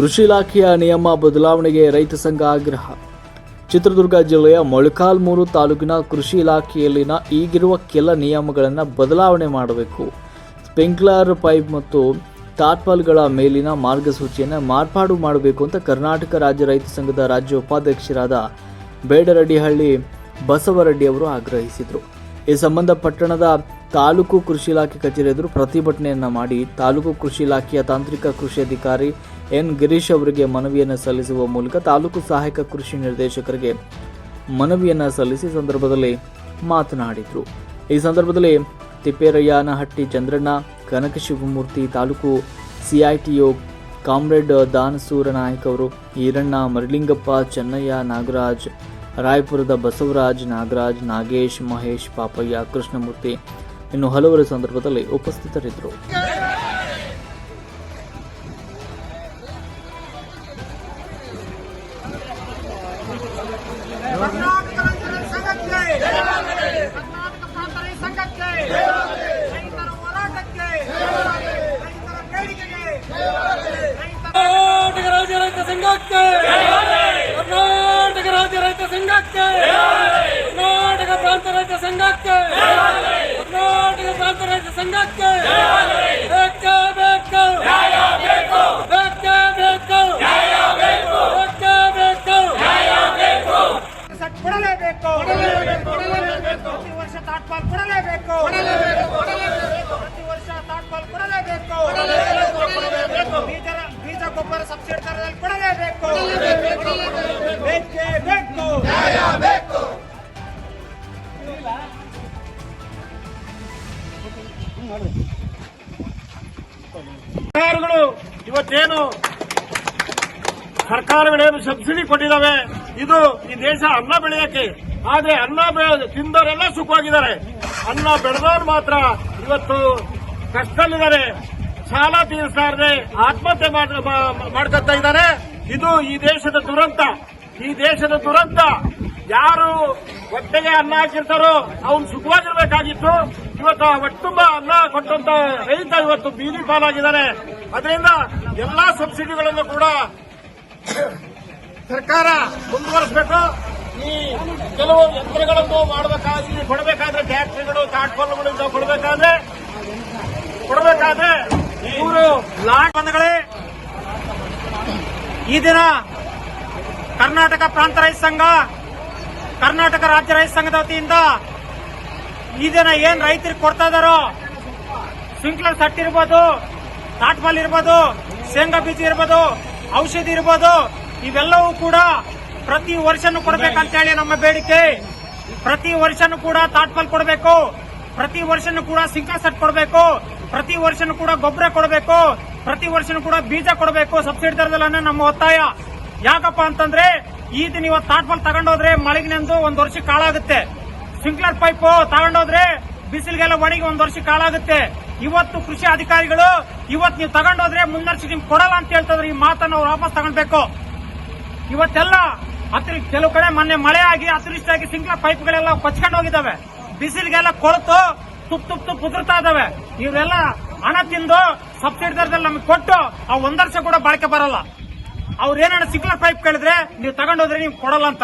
ಕೃಷಿ ಇಲಾಖೆಯ ನಿಯಮ ಬದಲಾವಣೆಗೆ ರೈತ ಸಂಘ ಆಗ್ರಹ. ಚಿತ್ರದುರ್ಗ ಜಿಲ್ಲೆಯ ಮೊಳಕಾಲ್ಮೂರು ತಾಲೂಕಿನ ಕೃಷಿ ಇಲಾಖೆಯಲ್ಲಿನ ಈಗಿರುವ ಕೆಲ ನಿಯಮಗಳನ್ನು ಬದಲಾವಣೆ ಮಾಡಬೇಕು. ಸ್ಪ್ರಿಂಕ್ಲರ್ ಪೈಪ್ ಮತ್ತು ಟಾರ್ಪಲ್ಗಳ ಮೇಲಿನ ಮಾರ್ಗಸೂಚಿಯನ್ನು ಮಾರ್ಪಾಡು ಮಾಡಬೇಕು ಅಂತ ಕರ್ನಾಟಕ ರಾಜ್ಯ ರೈತ ಸಂಘದ ರಾಜ್ಯ ಉಪಾಧ್ಯಕ್ಷರಾದ ಬೇಡರಡ್ಡಿಹಳ್ಳಿ ಬಸವರೆಡ್ಡಿ ಅವರು ಆಗ್ರಹಿಸಿದರು. ಈ ಸಂಬಂಧ ಪಟ್ಟಣದ ತಾಲೂಕು ಕೃಷಿ ಇಲಾಖೆ ಕಚೇರಿ ಎದುರು ಪ್ರತಿಭಟನೆಯನ್ನು ಮಾಡಿ ತಾಲೂಕು ಕೃಷಿ ಇಲಾಖೆಯ ತಾಂತ್ರಿಕ ಕೃಷಿ ಅಧಿಕಾರಿ ಎನ್ ಗಿರೀಶ್ ಅವರಿಗೆ ಮನವಿಯನ್ನು ಸಲ್ಲಿಸುವ ಮೂಲಕ ತಾಲೂಕು ಸಹಾಯಕ ಕೃಷಿ ನಿರ್ದೇಶಕರಿಗೆ ಮನವಿಯನ್ನು ಸಲ್ಲಿಸಿ ಸಂದರ್ಭದಲ್ಲಿ ಮಾತನಾಡಿದರು. ಈ ಸಂದರ್ಭದಲ್ಲಿ ತಿಪ್ಪೇರಯ್ಯನಹಟ್ಟಿ ಚಂದ್ರಣ್ಣ ಕನಕ ಶಿವಮೂರ್ತಿ ತಾಲೂಕು ಸಿಐಟಿಒ ಕಾಮ್ರೇಡ್ ದಾನಸೂರ ನಾಯಕ್ ಅವರು, ಈರಣ್ಣ ಮರಲಿಂಗಪ್ಪ, ಚೆನ್ನಯ್ಯ ನಾಗರಾಜ್, ರಾಯಪುರದ ಬಸವರಾಜ್ ನಾಗರಾಜ್, ನಾಗೇಶ್ ಮಹೇಶ್, ಪಾಪಯ್ಯ ಕೃಷ್ಣಮೂರ್ತಿ ಇನ್ನು ಹಲವರು ಸಂದರ್ಭದಲ್ಲಿ ಉಪಸ್ಥಿತರಿದ್ದರು. ಸಂಘಕ್ಕೆ ಕರ್ನಾಟಕ ರಾಜ್ಯ ರೈತ ಸಂಘಕ್ಕೆ ಕರ್ನಾಟಕ ಪ್ರಾಂತ ರೈತ ಸಂಘಕ್ಕೆ ಕರ್ನಾಟಕ ಪ್ರಾಂತ ರೈತ ಸಂಘಕ್ಕೆ ಬೇಕೇ ಬೇಕು ಬೇಕೇ ಬೇಕು ಬೇಕೇ ಬೇಕು ಕೊಡಲೇಬೇಕು ಪ್ರತಿ ವರ್ಷ ತಾಟ್ಪಾಲ್ ಕೊಡಲೇಬೇಕು ಪ್ರತಿ ವರ್ಷ ತಾಟ್ಪಾಲ್ ಕೊಡಲೇಬೇಕು ಬೀಜ ಬೀಜ ಗೊಬ್ಬರ ಸಬ್ಸಿಡಿ ಕೊಡಲೇಬೇಕು ಬೇಕೇ ಬೇಕು ಸರ್ಕಾರಗಳು ಇವತ್ತೇನು ಸರ್ಕಾರಗಳೇನು ಸಬ್ಸಿಡಿ ಕೊಟ್ಟಿದ್ದಾವೆ? ಇದು ಈ ದೇಶ ಅನ್ನ ಬೆಳೆಯಕ್ಕೆ. ಆದ್ರೆ ಅನ್ನ ತಿಂದವರೆಲ್ಲ ಸುಖವಾಗಿದ್ದಾರೆ. ಅನ್ನ ಬೆಳೆದವರು ಮಾತ್ರ ಇವತ್ತು ಕಷ್ಟದಲ್ಲಿದ್ದಾರೆ. ಸಾಲ ತೀರಿಸ್ತಾ ಇರದೆ ಆತ್ಮಹತ್ಯೆ ಮಾಡ್ಕೊತಾ ಇದ್ದಾರೆ ಇದು ಈ ದೇಶದ ದುರಂತ. ಈ ದೇಶದ ದುರಂತ. ಯಾರು ಹೊಟ್ಟೆಗೆ ಅನ್ನ ಹಾಕಿರ್ತಾರೋ ಅವ್ನು ಸುಖವಾಗಿರ್ಬೇಕಾಗಿತ್ತು. ಇವತ್ತು ಆ ಹೊಟ್ಟುಂಬ ಅನ್ನ ಕೊಟ್ಟಂತ ರೈತ ಇವತ್ತು ಬೀದಿ ಪಾಲಾಗಿದ್ದಾರೆ. ಅದರಿಂದ ಎಲ್ಲಾ ಸಬ್ಸಿಡಿಗಳನ್ನು ಕೂಡ ಸರ್ಕಾರ ಮುಂದುವರಿಸಬೇಕು. ಈ ಕೆಲವು ಯಂತ್ರಗಳನ್ನು ಮಾಡಬೇಕಾದ್ರೆ ಕೊಡಬೇಕಾದ್ರೆ ಟ್ಯಾಕ್ಟ್ರಿಗಳು ಕೊಡಬೇಕಾದ್ರೆ ಕೊಡಬೇಕಾದ್ರೆ ಈ ದಿನ ಕರ್ನಾಟಕ ಪ್ರಾಂತ ರೈತ ಸಂಘ, ಕರ್ನಾಟಕ ರಾಜ್ಯ ರೈತ ಸಂಘದ ವತಿಯಿಂದ ಈ ದಿನ ಏನ್ ರೈತರಿಗೆ ಕೊಡ್ತಾ ಇದಾರೋ ಸ್ಪ್ರಿಂಕ್ಲರ್ ಸಟ್ ಇರ್ಬೋದು, ತಾಟ್ಬಾಲ್ ಇರ್ಬೋದು, ಶೇಂಗಾ ಬೀಜ ಇರ್ಬೋದು, ಔಷಧಿ ಇರ್ಬೋದು, ಇವೆಲ್ಲವೂ ಕೂಡ ಪ್ರತಿ ವರ್ಷನೂ ಕೊಡಬೇಕಂತ ಹೇಳಿ ನಮ್ಮ ಬೇಡಿಕೆ. ಪ್ರತಿ ವರ್ಷನೂ ಕೂಡ ತಾಟ್ಬಾಲ್ ಕೊಡಬೇಕು, ಪ್ರತಿ ವರ್ಷನೂ ಕೂಡ ಸಿಂಕ್ಲರ್ ಸೆಟ್ ಕೊಡಬೇಕು, ಪ್ರತಿ ವರ್ಷನೂ ಕೂಡ ಗೊಬ್ಬರ ಕೊಡಬೇಕು. ಪ್ರತಿ ವರ್ಷನೂ ಕೂಡ ಬೀಜ ಕೊಡಬೇಕು. ಸಬ್ಸಿಡಿ ದರದಲ್ಲಿ ನಮ್ಮ ಒತ್ತಾಯ. ಯಾಕಪ್ಪ ಅಂತಂದ್ರೆ, ಈ ದಿನ ಇವತ್ತು ತಾಟ್ಪಾಲ್ ತಗೊಂಡೋದ್ರೆ ಮಳೆಗೆ ನೆಂದು ಒಂದ್ ವರ್ಷ ಕಾಳಾಗುತ್ತೆ. ಸ್ಪ್ರಿಂಕ್ಲರ್ ಪೈಪ್ ತಗೊಂಡೋದ್ರೆ ಬಿಸಿಲಿಗೆಲ್ಲ ಒಣಗಿ ಒಂದ್ ವರ್ಷ ಕಾಳಾಗುತ್ತೆ. ಇವತ್ತು ಕೃಷಿ ಅಧಿಕಾರಿಗಳು, ಇವತ್ತು ನೀವು ತಗೊಂಡೋದ್ರೆ ಮುಂದರ್ಸಿ ನಿಮ್ಗೆ ಕೊಡಲ್ಲ ಅಂತ ಹೇಳ್ತಾರೆ ಈ ಮಾತನ್ನ ವಾಪಸ್ ತಗೊಳ್ಬೇಕು ಇವತ್ತೆಲ್ಲ ಅತಿ ಕೆಲವು ಕಡೆ ಮೊನ್ನೆ ಮಳೆ ಆಗಿ ಅತಿವೃಷ್ಟಿಯಾಗಿ ಸಿಂಕ್ಲರ್ ಪೈಪ್ಗಳೆಲ್ಲ ಕೊಚ್ಕೊಂಡು ಹೋಗಿದ್ದಾವೆ. ಬಿಸಿಲಿಗೆಲ್ಲ ಕೊಳತು ತುಪ್ ತುಪ್ ತುಪ್ ಉದುರ್ತಾ ಇದಾವೆ ಇವರೆಲ್ಲ ಹಣ ತಿಂದು ಸಬ್ಸಿಡಿ ದರದಲ್ಲಿ ನಮಗೆ ಕೊಟ್ಟು ಆ ಒಂದ್ ವರ್ಷ ಕೂಡ ಬಾಳಿಕೆ ಬರಲ್ಲ. ಅವ್ರು ಏನಾರ ಸ್ಪ್ರಿಂಕ್ಲರ್ ಪೈಪ್ ಕೇಳಿದ್ರೆ ನೀವು ತಗೊಂಡೋದ್ರೆ ನೀವು ಕೊಡಲ್ಲ ಅಂತ.